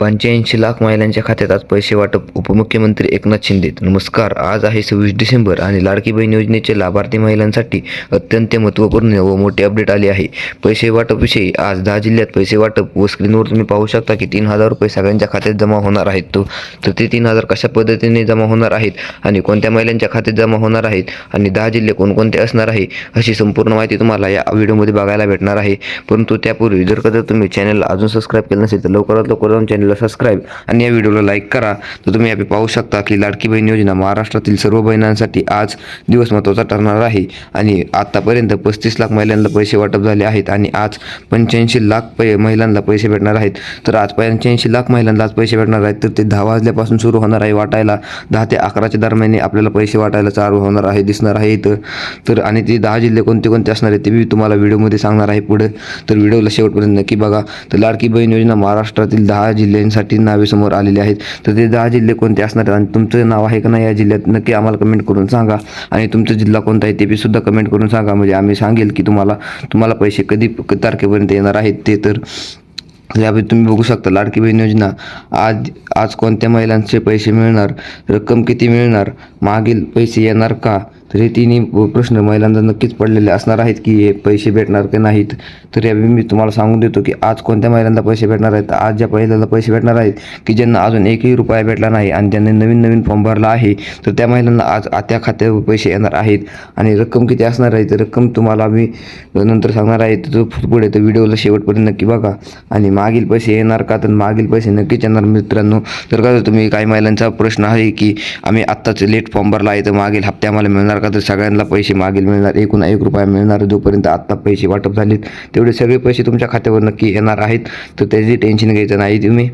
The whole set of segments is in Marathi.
पंच्याऐंशी लाख महिलांच्या खात्यात आज पैसे वाटप उपमुख्यमंत्री एकनाथ शिंदे. नमस्कार आज आहे सव्वीस डिसेंबर आणि लाडकी बहीण योजनेचे लाभार्थी महिलांसाठी अत्यंत महत्त्वपूर्ण व मोठी अपडेट आली आहे. पैसे वाटपविषयी आज दहा जिल्ह्यात पैसे वाटप व स्क्रीनवर तुम्ही पाहू शकता की तीन हजार रुपये सगळ्यांच्या खात्यात जमा होणार आहेत. तो तर ते तीन हजार कशा पद्धतीने जमा होणार आहेत आणि कोणत्या महिलांच्या खात्यात जमा होणार आहेत आणि दहा जिल्हे कोणकोणते असणार आहे अशी संपूर्ण माहिती तुम्हाला या व्हिडिओमध्ये बघायला भेटणार आहे. परंतु त्यापूर्वी जर कदा तुम्ही चॅनलला अजून सबस्क्राईब केलं नसेल तर लवकरात लवकर जाऊन चॅनल चॅनलला सबस्क्राईब आणि या व्हिडिओला लाईक करा. तर तुम्ही यापे पाहू शकता की लाडकी बहीण योजना महाराष्ट्रातील सर्व बहिणांसाठी आज दिवस महत्त्वाचा ठरणार आहे. आणि आतापर्यंत पस्तीस लाख महिलांना पैसे वाटप झाले आहेत आणि आज पंच्याऐंशी लाख पै महिलांना पैसे भेटणार आहेत. तर आज पंच्याऐंशी लाख महिलांना आज पैसे भेटणार आहेत. तर ते दहा वाजल्यापासून सुरू होणार आहे वाटायला. दहा ते अकराच्या दरम्यान आपल्याला पैसे वाटायला चालू होणार आहे दिसणार आहे इथं. तर आणि ते दहा जिल्हे कोणते कोणते असणार आहेत ते मी तुम्हाला व्हिडिओमध्ये सांगणार आहे पुढे. तर व्हिडिओला शेवटपर्यंत नक्की बघा. तर लाडकी बहीण योजना महाराष्ट्रातील दहा जिल्हे जिल्ह्यांसाठी नावे समोर आलेली आहेत. तर ते दहा जिल्हे कोणते असणार आहेत आणि तुमचं नाव आहे का नाही या जिल्ह्यात नक्की आम्हाला कमेंट करून सांगा. आणि तुमचा जिल्हा कोणता आहे ते बी सुद्धा कमेंट करून सांगा. म्हणजे आम्ही सांगेल की तुम्हाला तुम्हाला पैसे कधी तारखेपर्यंत येणार आहेत ते तर. यावेळी तुम्ही बघू शकता लाडकी बहीण योजना आज आज कोणत्या महिलांचे पैसे मिळणार रक्कम किती मिळणार मागील पैसे येणार का? तर हे तिन्ही प्रश्न महिलांना नक्कीच पडलेले असणार आहेत की हे पैसे भेटणार की नाहीत. तर या मी तुम्हाला सांगून देतो की आज कोणत्या महिलांना पैसे भेटणार आहेत? आज ज्या महिलांना पैसे भेटणार आहेत की ज्यांना अजून एकही रुपया भेटला नाही आणि ज्यांनी नवीन नवीन फॉर्म भरला आहे तर त्या महिलांना आज त्या खात्यावर पैसे येणार आहेत. आणि रक्कम किती असणार आहे? तर रक्कम तुम्हाला मी नंतर सांगणार आहे. तर पुढे तर व्हिडिओला शेवटपर्यंत नक्की बघा. आणि मागील पैसे येणार का? तर मागील पैसे नक्कीच येणार मित्रांनो. तर का तुम्ही काही महिलांचा प्रश्न आहे की आम्ही आत्ताच लेट फॉर्म भरला आहे तर मागील हप्ते आम्हाला मिळणार का तर सगळ्यांना पैसे मागील मिळणार एकूण एक रुपया मिळणार जोपर्यंत आत्ता पैसे वाटप झालेत तेवढे सगळे पैसे तुमच्या खात्यावर नक्की येणार आहेत. तर त्याची टेन्शन घ्यायचं नाही तुम्ही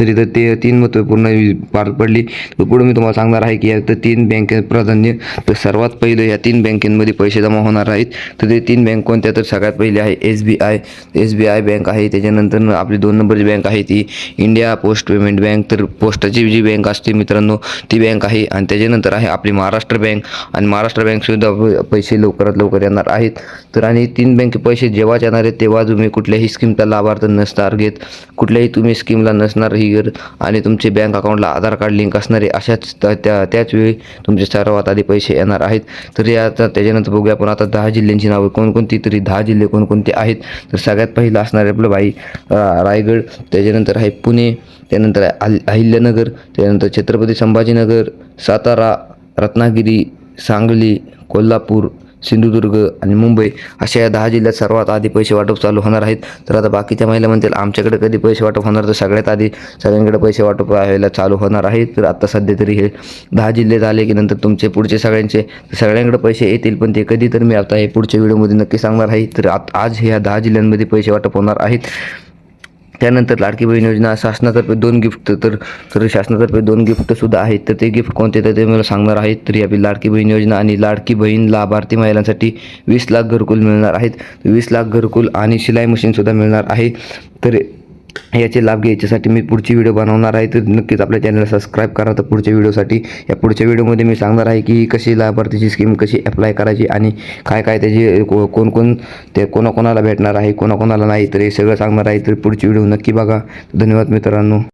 तरी तर ते तीन महत्त्वपूर्ण पार पडली. तर पुढे मी तुम्हाला सांगणार आहे की यात तीन बँके प्राधान्य तर सर्वात पहिलं या तीन बँकेमध्ये पैसे जमा होणार आहेत. तर ते तीन बँक कोणत्या? तर सगळ्यात पहिली आहे S B I S B I bank आहे. त्याच्यानंतर आपली दोन नंबरची बँक आहे ती इंडिया पोस्ट पेमेंट बँक तर पोस्टाची जी बँक असते मित्रांनो ती बँक आहे. आणि त्याच्यानंतर आहे आपली महाराष्ट्र बँक आणि महाराष्ट्र बँकसुद्धा प- पैसे लवकरात लवकर येणार आहेत. तर आणि तीन बँके पैसे जेव्हाच येणार आहेत तेव्हा तुम्ही कुठल्याही स्कीमचा लाभार्थ नसणार. घेत कुठल्याही तुम्ही स्कीमला नसणार. ही आणि तुमचे बँक अकाउंटला आधार कार्ड लिंक असणारे अशाच त्या त्याच वेळी तुमचे सर्वात आधी पैसे येणार आहेत. तर आता त्याच्यानंतर बघूया आपण. आता दहा जिल्ह्यांची नावं कोणकोणती? तरी दहा जिल्हे कोणकोणते आहेत? तर सगळ्यात पहिलं असणार आहे आपलं बाई रायगड त्याच्यानंतर आहे पुणे त्यानंतर आहे अहिल्यानगर त्यानंतर छत्रपती संभाजीनगर सातारा रत्नागिरी सांगली कोल्हापूर सिंधुदुर्ग आणि मुंबई अशा या दहा जिल्ह्यात सर्वात आधी पैसे वाटप चालू होणार आहेत. तर आता बाकीच्या महिला म्हणतील आमच्याकडे कधी पैसे वाटप होणार तर सगळ्यात आधी सगळ्यांकडे पैसे वाटप व्हायला चालू होणार आहेत. तर आता सध्या तरी हे दहा जिल्हे झाले की नंतर तुमचे पुढचे सगळ्यांचे सगळ्यांकडे पैसे येतील पण ते कधी तर मी आता हे पुढच्या व्हिडिओमध्ये नक्की सांगणार आहे. तर आज ह्या दहा जिल्ह्यांमध्ये पैसे वाटप होणार आहेत. त्यानंतर लाडकी बहीण योजना शासनातर्फे दोन गिफ्ट तर तर शासनातर्फे दोन गिफ्टसुद्धा आहेत. तर ते गिफ्ट कोणते तर ते मला सांगणार आहेत. तरी आपली लाडकी बहीण योजना आणि लाडकी बहीण लाभार्थी महिलांसाठी वीस लाख घरकुल मिळणार आहेत. वीस लाख घरकुल आणि शिलाई मशीनसुद्धा मिळणार आहे. तर याचे लाभ घ्यायच्यासाठी मी पुढची व्हिडिओ बनवणार आहे. तर नक्कीच आपल्या चॅनलला सबस्क्राईब करा. तर पुढच्या व्हिडिओसाठी या पुढच्या व्हिडिओमध्ये मी सांगणार आहे की कशी लाभार्थीची स्कीम कशी अप्लाय करायची आणि काय काय त्याची को- कोण कोण ते कोणाकोणाला भेटणार आहे कोणाकोणाला नाही तर हे सगळं सांगणार आहे. तर पुढची व्हिडिओ नक्की बघा. धन्यवाद मित्रांनो.